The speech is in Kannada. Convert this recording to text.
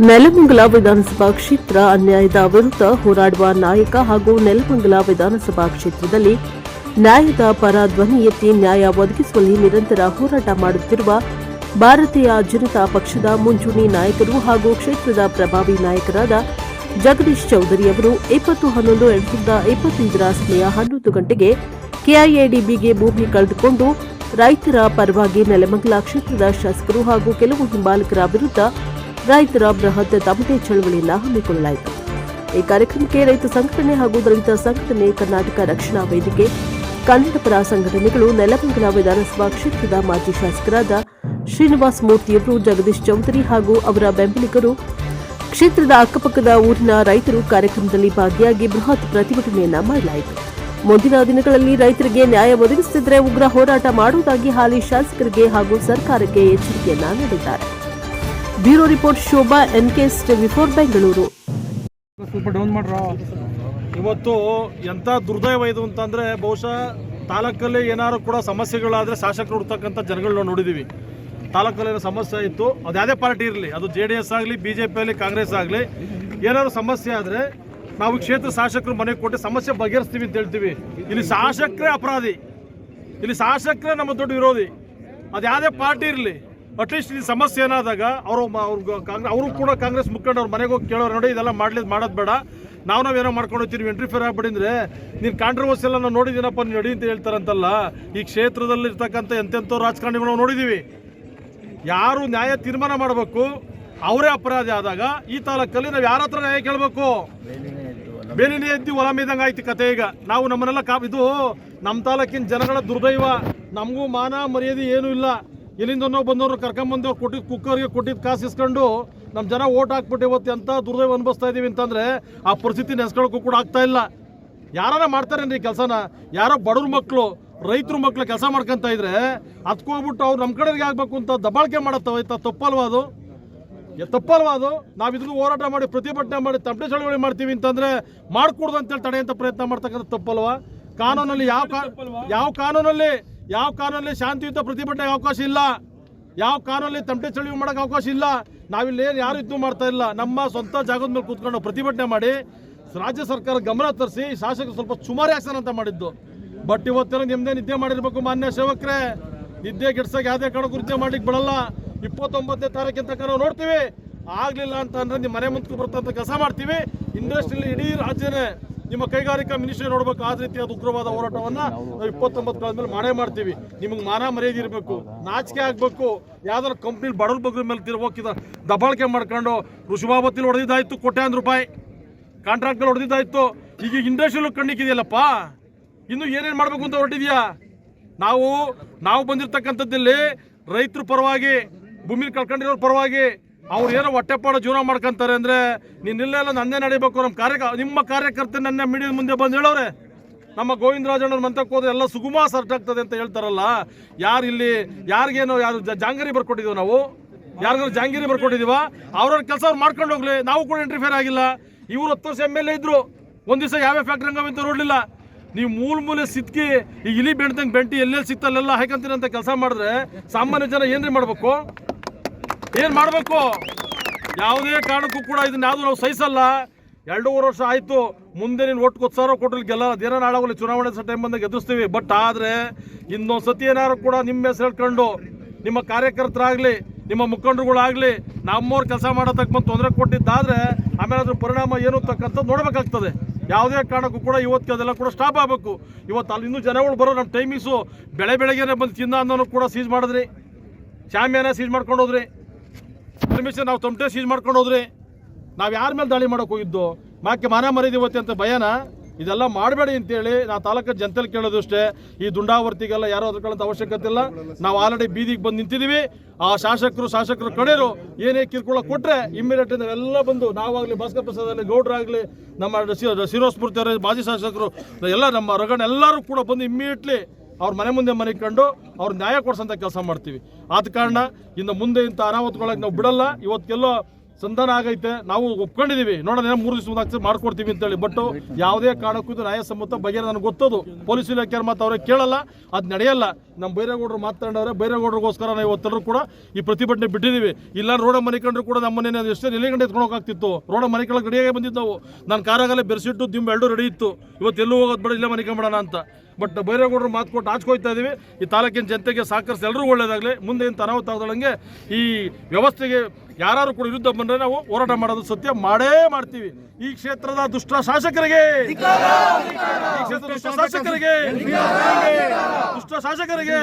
ನೆಲಮಂಗಲ ವಿಧಾನಸಭಾ ಕ್ಷೇತ್ರ ಅನ್ಯಾಯದ ವಿರುದ್ಧ ಹೋರಾಡುವ ನಾಯಕ ಹಾಗೂ ನೆಲಮಂಗಲ ವಿಧಾನಸಭಾ ಕ್ಷೇತ್ರದಲ್ಲಿ ನ್ಯಾಯದ ಪರ ಧ್ವನಿ ಎತ್ತಿ ನ್ಯಾಯ ಒದಗಿಸುವಲ್ಲಿ ನಿರಂತರ ಹೋರಾಟ ಮಾಡುತ್ತಿರುವ ಭಾರತೀಯ ಜನತಾ ಪಕ್ಷದ ಮುಂಚೂಣಿ ನಾಯಕರು ಹಾಗೂ ಕ್ಷೇತ್ರದ ಪ್ರಭಾವಿ ನಾಯಕರಾದ ಜಗದೀಶ್ ಚೌಧರಿ ಅವರು ಇಪ್ಪತ್ತು ಹನ್ನೊಂದು ಎರಡ್ ಸಾವಿರದ ಇಪ್ಪತ್ತೈದರ ಸಮಯ ಹನ್ನೊಂದು ಗಂಟೆಗೆ ಕೆಐಎಡಿಬಿಗೆ ಭೂಮಿ ಕಳೆದುಕೊಂಡು ರೈತರ ಪರವಾಗಿ ನೆಲಮಂಗಲ ಕ್ಷೇತ್ರದ ಶಾಸಕರು ಹಾಗೂ ಕೆಲವು ಹಿಂಬಾಲಕರ ವಿರುದ್ಧ ರೈತರ ಬೃಹತ್ ತಮಟೆ ಚಳವಳಿಯನ್ನು ಹಮ್ಮಿಕೊಳ್ಳಲಾಯಿತು. ಈ ಕಾರ್ಯಕ್ರಮಕ್ಕೆ ರೈತ ಸಂಘಟನೆ ಹಾಗೂ ದಲಿತ ಸಂಘಟನೆ ಕರ್ನಾಟಕ ರಕ್ಷಣಾ ವೇದಿಕೆ ಕನ್ನಡಪರ ಸಂಘಟನೆಗಳು, ನೆಲಮಂಗಲ ವಿಧಾನಸಭಾ ಕ್ಷೇತ್ರದ ಮಾಜಿ ಶಾಸಕರಾದ ಶ್ರೀನಿವಾಸ್ ಮೂರ್ತಿಯವರು, ಜಗದೀಶ್ ಚೌಧರಿ ಹಾಗೂ ಅವರ ಬೆಂಬಲಿಗರು, ಕ್ಷೇತ್ರದ ಅಕ್ಕಪಕ್ಕದ ಊರಿನ ರೈತರು ಕಾರ್ಯಕ್ರಮದಲ್ಲಿ ಭಾಗಿಯಾಗಿ ಬೃಹತ್ ಪ್ರತಿಭಟನೆಯನ್ನ ಮಾಡಲಾಯಿತು. ಮುಂದಿನ ದಿನಗಳಲ್ಲಿ ರೈತರಿಗೆ ನ್ಯಾಯ ಒದಗಿಸುತ್ತಿದ್ದರೆ ಉಗ್ರ ಹೋರಾಟ ಮಾಡುವುದಾಗಿ ಹಾಲಿ ಶಾಸಕರಿಗೆ ಹಾಗೂ ಸರ್ಕಾರಕ್ಕೆ ಎಚ್ಚರಿಕೆಯನ್ನ ನೀಡಿದ್ದಾರೆ. Bureau report Shobha N K TV four Bengaluru. ಸ್ವಲ್ಪ ಡೌನ್ ಮಾಡ್ರ? ಇವತ್ತು ಎಂಥ ದುರ್ದೈವ ಇದು ಅಂತಂದರೆ ಬಹುಶಃ ತಾಲೂಕಲ್ಲಿ ಏನಾದ್ರು ಕೂಡ ಸಮಸ್ಯೆಗಳಾದರೆ ಶಾಸಕರು ಹುಡ್ತಕ್ಕಂಥ ಜನಗಳನ್ನ ನೋಡಿದ್ದೀವಿ ತಾಲೂಕಲ್ಲಿ ಏನೋ ಸಮಸ್ಯೆ ಇತ್ತು. ಅದು ಯಾವುದೇ ಪಾರ್ಟಿ ಇರಲಿ ಅದು ಜೆ ಡಿ ಎಸ್ ಆಗಲಿ ಬಿ ಜೆ ಪಿ ಆಗಲಿ ಕಾಂಗ್ರೆಸ್ ಆಗಲಿ ಏನಾದ್ರು ಸಮಸ್ಯೆ ಆದರೆ ನಾವು ಕ್ಷೇತ್ರ ಶಾಸಕರು ಮನೆಗೆ ಕೊಟ್ಟು ಸಮಸ್ಯೆ ಬಗೆಹರಿಸ್ತೀವಿ ಅಂತ ಹೇಳ್ತೀವಿ. ಇಲ್ಲಿ ಶಾಸಕರೇ ಅಪರಾಧಿ. ಇಲ್ಲಿ ಶಾಸಕರೇ ನಮ್ಮ ದೊಡ್ಡ ವಿರೋಧಿ. ಅದು ಯಾವುದೇ ಪಾರ್ಟಿ ಇರಲಿ ಅಟ್ಲೀಸ್ಟ್ ಈ ಸಮಸ್ಯೆ ಏನಾದಾಗ ಅವರು ಕಾಂಗ್ರೆಸ್ ಅವರು ಕೂಡ ಕಾಂಗ್ರೆಸ್ ಮುಖಂಡ ಅವ್ರ ಮನೆಗೆ ಹೋಗಿ ಕೇಳೋರು ನೋಡಿ ಇದೆಲ್ಲ ಮಾಡ್ಲಿದ್ದು ಮಾಡೋದು ಬೇಡ. ನಾವು ನಾವೇನೋ ಮಾಡ್ಕೊಂಡು ಹೋಗ್ತೀವಿ ಎಂಟ್ರಿಫೇರ್ ಫೇರ್ ಅಂದ್ರೆ ನೀನು ಕಾಂಟ್ರವರ್ಸಿ ಎಲ್ಲ ನಾವು ನೋಡಿದ್ದೀನಪ್ಪ ನೀವು ನಡಿ ಅಂತ ಹೇಳ್ತಾರಂತಲ್ಲ. ಈ ಕ್ಷೇತ್ರದಲ್ಲಿ ಇರ್ತಕ್ಕಂಥ ಎಂತೆಂಥೋ ರಾಜಕಾರಣಿಗಳು ನೋಡಿದ್ದೀವಿ. ಯಾರು ನ್ಯಾಯ ತೀರ್ಮಾನ ಮಾಡಬೇಕು, ಅವರೇ ಅಪರಾಧಿ ಆದಾಗ ಈ ತಾಲೂಕಲ್ಲಿ ನಾವು ಯಾರ ಹತ್ರ ನ್ಯಾಯ ಕೇಳಬೇಕು? ಬೇಲಿನೇ ಎದ್ದು ಹೊಲ ಮೇದಂಗೆ ಆಯ್ತು ಕತೆ ಈಗ. ನಾವು ನಮ್ಮನ್ನೆಲ್ಲ ಕಾ ಇದು ನಮ್ಮ ತಾಲೂಕಿನ ಜನಗಳ ದುರ್ದೈವ. ನಮಗೂ ಮಾನ ಮರ್ಯಾದೆ ಏನೂ ಇಲ್ಲ. ಎಲ್ಲಿಂದ ನಾವು ಬಂದವರು ಕರ್ಕೊಂಬಂದವ್ರು ಕೊಟ್ಟಿದ್ದು ಕುಕ್ಕರ್ಗೆ ಕೊಟ್ಟಿದ್ದು ಕಾಸು ಇಸ್ಕೊಂಡು ನಮ್ಮ ಜನ ಓಟ್ ಹಾಕ್ಬಿಟ್ಟು ಇವತ್ತು ಎಂಥ ದುರ್ದೈವ ಅನುಭವಿಸ್ತಾ ಇದ್ದೀವಿ ಅಂತಂದರೆ ಆ ಪರಿಸ್ಥಿತಿ ನೆನೆಸ್ಕೊಳ್ಳೋಕ್ಕೂ ಕೂಡ ಆಗ್ತಾ ಇಲ್ಲ. ಯಾರನ್ನ ಮಾಡ್ತಾರೇನ್ರಿ ಕೆಲಸನ? ಯಾರೋ ಬಡವ್ರ ಮಕ್ಕಳು ರೈತರ ಮಕ್ಕಳು ಕೆಲಸ ಮಾಡ್ಕೊಂತ ಇದ್ರೆ ಹೋಗ್ಬಿಟ್ಟು ಅವ್ರು ನಮ್ಮ ಕಡೆಗೆ ಆಗ್ಬೇಕು ಅಂತ ದಬ್ಬಾಳಿಕೆ ಮಾಡತ್ತವ ತಪ್ಪಲ್ವಾ ಅದು? ತಪ್ಪಲ್ವಾ ಅದು? ನಾವು ಇದನ್ನು ಹೋರಾಟ ಮಾಡಿ ಪ್ರತಿಭಟನೆ ಮಾಡಿ ತಪ್ಪಡೆ ಚಳವಳಿ ಮಾಡ್ತೀವಿ ಅಂತಂದ್ರೆ ಮಾಡ್ಕೊಡ್ದು ಅಂತೇಳಿ ತಡೆಯಂತ ಪ್ರಯತ್ನ ಮಾಡ್ತಕ್ಕಂಥ ತಪ್ಪಲ್ವಾ? ಕಾನೂನಲ್ಲಿ ಯಾವ ಕಾ- ಯಾವ ಕಾನೂನಲ್ಲಿ? ಯಾವ ಕಾರಲ್ಲಿ ಶಾಂತಿಯುತ ಪ್ರತಿಭಟನೆ ಅವಕಾಶ ಇಲ್ಲ? ಯಾವ ಕಾರಲ್ಲಿ ತಮಟೆ ಚಳಿವು ಮಾಡೋಕೆ ಅವಕಾಶ ಇಲ್ಲ? ನಾವಿಲ್ಲಿ ಏನು ಯಾರು ಇದು ಮಾಡ್ತಾ ಇಲ್ಲ? ನಮ್ಮ ಸ್ವಂತ ಜಾಗದ ಮೇಲೆ ಕೂತ್ಕೊಂಡು ಪ್ರತಿಭಟನೆ ಮಾಡಿ ರಾಜ್ಯ ಸರ್ಕಾರ ಗಮನ ತರಿಸಿ ಶಾಸಕರು ಸ್ವಲ್ಪ ಸುಮಾರು ಆಕ್ಷನ್ ಅಂತ ಮಾಡಿದ್ದು. ಬಟ್ ಇವತ್ತೇನೋ ನಿಮ್ದೇ ನಿದ್ದೆ ಮಾಡಿರ್ಬೇಕು ಮಾನ್ಯ ಸೇವಕರೇ. ನಿದ್ದೆ ಗಿಡ್ಸಕ್ಕೆ ಯಾವುದೇ ಕಾರಣಕ್ಕೂ ನಿದ್ದೆ ಮಾಡ್ಲಿಕ್ಕೆ ಬಿಡಲ್ಲ. ಇಪ್ಪತ್ತೊಂಬತ್ತನೇ ತಾರೀಕಿನ ತನಕ ನಾವು ನೋಡ್ತೀವಿ. ಆಗಲಿಲ್ಲ ಅಂತ ಅಂದ್ರೆ ನಿಮ್ಮ ಮನೆ ಮುಂದೆ ಬರ್ತಂತ ಕೆಲಸ ಮಾಡ್ತೀವಿ. ಇಂಡಸ್ಟ್ರಿಯಲ್ಲಿ ಇಡೀ ರಾಜ್ಯನೇ ನಿಮ್ಮ ಕೈಗಾರಿಕಾ ಮಿನಿಸ್ಟ್ರಿ ನೋಡ್ಬೇಕು, ಆ ರೀತಿಯಾದ ಉಗ್ರವಾದ ಹೋರಾಟವನ್ನ ನಾವು ಇಪ್ಪತ್ತೊಂಬತ್ತು ಮೇಲೆ ಮಾಡೇ ಮಾಡ್ತೀವಿ. ನಿಮಗೆ ಮಾನ ಮರ್ಯಾದೆ ಇರಬೇಕು, ನಾಚಿಕೆ ಆಗ್ಬೇಕು. ಯಾವ್ದಾದ್ರು ಕಂಪ್ನಿ ಬಡವ್ರ ಬಗ್ಗೆ ಮೇಲೆ ತಿರು ಹೋಗಿದ ದಬ್ಬಾಳಿಕೆ ಮಾಡ್ಕೊಂಡು ಋಷಭಾವತಿಲಿ ಹೊಡೆದಿದ್ದಾಯ್ತು ಕೋಟ್ಯಾಂತರ ರೂಪಾಯಿ. ಕಾಂಟ್ರಾಕ್ಟ್ಗಳು ಹೊಡೆದಿದ್ದಾಯ್ತು. ಈಗ ಇಂಡಸ್ಟ್ರಿಯಲ್ ಕಣ್ಣಿಕ್ಕಿದೆಯಲ್ಲಪ್ಪ ಇನ್ನು ಏನೇನು ಮಾಡಬೇಕು ಅಂತ ಹೊರಟಿದ್ಯಾ? ನಾವು ನಾವು ಬಂದಿರತಕ್ಕಂಥದ್ದಲ್ಲಿ ರೈತರು ಪರವಾಗಿ ಭೂಮಿ ಕಳ್ಕೊಂಡಿರೋ ಪರವಾಗಿ ಅವ್ರು ಏನೋ ಹೊಟ್ಟೆಪಾಡು ಜೀವನ ಮಾಡ್ಕೊಂತಾರೆ ಅಂದ್ರೆ ನೀನ್ ಇಲ್ಲೆಲ್ಲ ನಂದೇ ನಡಿಬೇಕು ನಮ್ಮ ಕಾರ್ಯ ನಿಮ್ಮ ಕಾರ್ಯಕರ್ತ ನನ್ನ ಮುಂದೆ ಬಂದು ಹೇಳೋರೆ. ನಮ್ಮ ಗೋವಿಂದರಾಜಣ್ಣವ್ರ ಮಂತಕ್ಕೆ ಹೋದ್ರೆ ಎಲ್ಲ ಸುಗಮ ಸರ್ಟ್ ಆಗ್ತದೆ ಅಂತ ಹೇಳ್ತಾರಲ್ಲ. ಯಾರು ಇಲ್ಲಿ, ಯಾರಿಗೇನೋ ಯಾರು ಜಾಂಗರಿ ಬರ್ಕೊಟ್ಟಿದ್ದೀವಿ ನಾವು? ಯಾರಿಗಾರು ಜಾಂಗಿರಿ ಬರ್ಕೊಟ್ಟಿದೀವ? ಅವ್ರವ್ರ ಕೆಲಸ ಅವ್ರು ಮಾಡ್ಕೊಂಡು ಹೋಗ್ಲಿ, ನಾವು ಕೂಡ ಇಂಟರ್ಫೇರ್ ಆಗಿಲ್ಲ. ಇವ್ರು ಹತ್ತು ವರ್ಷ ಎಂ ಎಲ್ ಎ ಇದ್ರು. ಒಂದು ದಿವಸ ಯಾವ್ಯಾವ ಫ್ಯಾಕ್ಟ್ರಿ ಹಂಗಂತ ನೋಡಲಿಲ್ಲ. ನೀವು ಮೂಲ ಮೂಲೆ ಸಿದ್ಕಿ ಈ ಇಲಿ ಬೆಣ್ದಂಗೆ ಬೆಂಟಿ ಎಲ್ಲೆಲ್ಲಿ ಸಿಕ್ತಲ್ಲೆಲ್ಲ ಹಾಕಂತೀರಂತ ಕೆಲಸ ಮಾಡಿದ್ರೆ ಸಾಮಾನ್ಯ ಜನ ಏನ್ರಿ ಮಾಡ್ಬೇಕು? ಏನ್ ಮಾಡಬೇಕು? ಯಾವುದೇ ಕಾರಣಕ್ಕೂ ಕೂಡ ಇದನ್ನ ಯಾವ್ದು ನಾವು ಸಹಿಸಲ್ಲ. ಎರಡೂವರೆ ವರ್ಷ ಆಯ್ತು, ಮುಂದೆ ನೀನು ಒಟ್ಟು ಕೊತ್ತು ಸಾವಿರ ಗೆಲ್ಲ, ದಿನ ನಾಡಾಗಲಿ ಚುನಾವಣೆ ಟೈಮ್ ಬಂದಾಗ ಎದುರಿಸ್ತೀವಿ. ಬಟ್ ಆದ್ರೆ ಇನ್ನೊಂದು ಸತಿ ಏನಾರು ಕೂಡ ನಿಮ್ಮ ಹೆಸರು ಹೇಳ್ಕೊಂಡು, ನಿಮ್ಮ ಕಾರ್ಯಕರ್ತರಾಗ್ಲಿ, ನಿಮ್ಮ ಮುಖಂಡರುಗಳಾಗ್ಲಿ, ನಮ್ಮವ್ರು ಕೆಲಸ ಬಂದು ತೊಂದರೆ ಕೊಟ್ಟಿದ್ದಾದ್ರೆ ಆಮೇಲೆ ಅದ್ರ ಪರಿಣಾಮ ಏನು ತಕ್ಕಂಥದ್ದು ನೋಡಬೇಕಾಗ್ತದೆ. ಯಾವುದೇ ಕಾರಣಕ್ಕೂ ಕೂಡ ಇವತ್ತು ಅದೆಲ್ಲ ಕೂಡ ಸ್ಟಾಪ್ ಆಗಬೇಕು. ಇವತ್ತು ಅಲ್ಲಿ ಇನ್ನೂ ಜನಗಳು ಬರೋ ನಮ್ಮ ಟೈಮಿಂಗ್ಸು ಬೆಳೆ ಬೆಳಗ್ಗೆನೆ ಬಂದು ತಿನ್ನ ಅನ್ನೋನು ಕೂಡ ಸೀಜ್ ಮಾಡಿದ್ರಿ. ಶಾಮಿಯಾನ ಸೀಜ್ ಮಾಡ್ಕೊಂಡು ಹೋದ್ರಿ. ಪರ್ಮಿಷನ್ ನಾವು ತಮಟೆ ಸೀಜ್ ಮಾಡ್ಕೊಂಡು ಹೋದ್ರಿ ನಾವು ಯಾರ ಮೇಲೆ ದಾಳಿ ಮಾಡೋಕೆ ಹೋಗಿದ್ದು? ಮಾಕೆ ಮಾನ ಮರಿದಿವತ್ತೆ ಅಂತ ಭಯನ? ಇದೆಲ್ಲ ಮಾಡಬೇಡಿ ಅಂತೇಳಿ ನಾ ತಾಲೂಕು ಜನತೆಲಿ ಕೇಳೋದು ಅಷ್ಟೇ ಈ ದುಂಡಾವರ್ತಿಗೆಲ್ಲ ಯಾರೋ ಅದ್ಕೊಳ್ಳೋಂಥ ಅವಶ್ಯಕತೆ ಇಲ್ಲ. ನಾವು ಆಲ್ರೆಡಿ ಬೀದಿಗೆ ಬಂದು ನಿಂತಿದ್ದೀವಿ ಆ ಶಾಸಕರು ಶಾಸಕರು ಕಡೆಯರು ಏನೇ ಕಿರ್ಕೊಳ್ಳೋ ಕೊಟ್ಟರೆ ಇಮ್ಮಿಡಿಯೇಟ್ ನಾವೆಲ್ಲ ಬಂದು ನಾವಾಗಲಿ ಭಾಸ್ಕರ್ ಪ್ರಸಾದ್ ಆಗಲಿ ನಮ್ಮ ಶಿರೋಸ್ಫೂರ್ತಿ ಅವರ ಮಾಜಿ ಶಾಸಕರು, ಎಲ್ಲ ನಮ್ಮ ರಗಣ ಎಲ್ಲರೂ ಕೂಡ ಬಂದು ಇಮ್ಮಿಡಿಯೇಟ್ಲಿ ಅವ್ರ ಮನೆ ಮುಂದೆ ಮನೆ ಕಂಡು ಅವ್ರ ನ್ಯಾಯ ಕೊಡ್ಸೋಂಥ ಕೆಲಸ ಮಾಡ್ತೀವಿ. ಆದ ಕಾರಣ ಇನ್ನು ಮುಂದೆ ಇಂಥ ಅನಾಹುತಗಳಾಗಿ ನಾವು ಬಿಡಲ್ಲ. ಇವತ್ತೆಲ್ಲೋ ಸಂಧಾನ ಆಗೈತೆ. ನಾವು ಒಪ್ಕೊಂಡಿದೀವಿ. ನೋಡೋಣ ಮೂರು ದಿವಸ ಮಾಡ್ಕೊಡ್ತೀವಿ ಅಂತೇಳಿ. ಬಟ್ ಯಾವುದೇ ಕಾರಣಕ್ಕೂ ಇದು ನ್ಯಾಯಸಮ್ಮತ ಬಗ್ಗೆ ನನಗೆ ಗೊತ್ತದು. ಪೊಲೀಸ್ ಇಲಾಖೆಯ ಮಾತು ಅವರೇ ಕೇಳಲ್ಲ. ಅದು ನಡೆಯಲ್ಲ. ನಮ್ಮ ಬೈರೇಗೌಡರು ಮಾತಾಡೋರೆ ಬೈರೇಗೌಡರಿಗೋಸ್ಕರ ನಾವು ಇವತ್ತೆಲ್ಲರೂ ಕೂಡ ಈ ಪ್ರತಿಭಟನೆ ಬಿಟ್ಟಿದ್ದೀವಿ ಇಲ್ಲ ರೋಡ ಮನಿಕೊಂಡ್ರು ಕಂಡ್ರು ಕೂಡ ನಮ್ಮನ್ನೇ ಎಷ್ಟೇ ನೆಲೆ ಗಂಟೆ ಎತ್ಕೊಂಡು ಹೋಗಾಗ್ತಿತ್ತು ರೋಡ ಮನೆ ಕೆಳಗೆ ರೆಡಿಯಾಗಿ ಬಂದಿದ್ದವು. ನಾನು ಕಾರಾಗಲ್ಲೇ ಬೆರೆಸಿಟ್ಟು ದಿಂಬು ಎರಡೂ ರೆಡಿ ಇತ್ತು. ಇವತ್ತು ಎಲ್ಲೂ ಹೋಗೋದು ಬೇಡ, ಇಲ್ಲೇ ಮನೆಕೊಂಬಿಡೋಣ ಅಂತ. ಬಟ್ ಬೈರೇಗೌಡರು ಮಾತು ಕೊಟ್ಟು ಆಚ್ಕೋಯ್ತಾ ಇದ್ದೀವಿ ಈ ತಾಲೂಕಿನ ಜನತೆಗೆ ಸಹಕರಿಸಿ ಎಲ್ಲರೂ ಒಳ್ಳೇದಾಗಲಿ. ಮುಂದೆ ಏನು ಅನಾಹುತ ಆಗದಂಗೆ ಈ ವ್ಯವಸ್ಥೆಗೆ ಯಾರು ಕೂಡ ವಿರುದ್ಧ ಬಂದರೆ ನಾವು ಹೋರಾಟ ಮಾಡೋದು ಸತ್ಯ ಮಾಡೇ ಮಾಡ್ತೀವಿ. ಈ ಕ್ಷೇತ್ರದ ದುಷ್ಟ ಶಾಸಕರಿಗೆ. ಈ ಕ್ಷೇತ್ರದ ದುಷ್ಟ ಶಾಸಕರಿಗೆ. ದುಷ್ಟ ಶಾಸಕರಿಗೆ.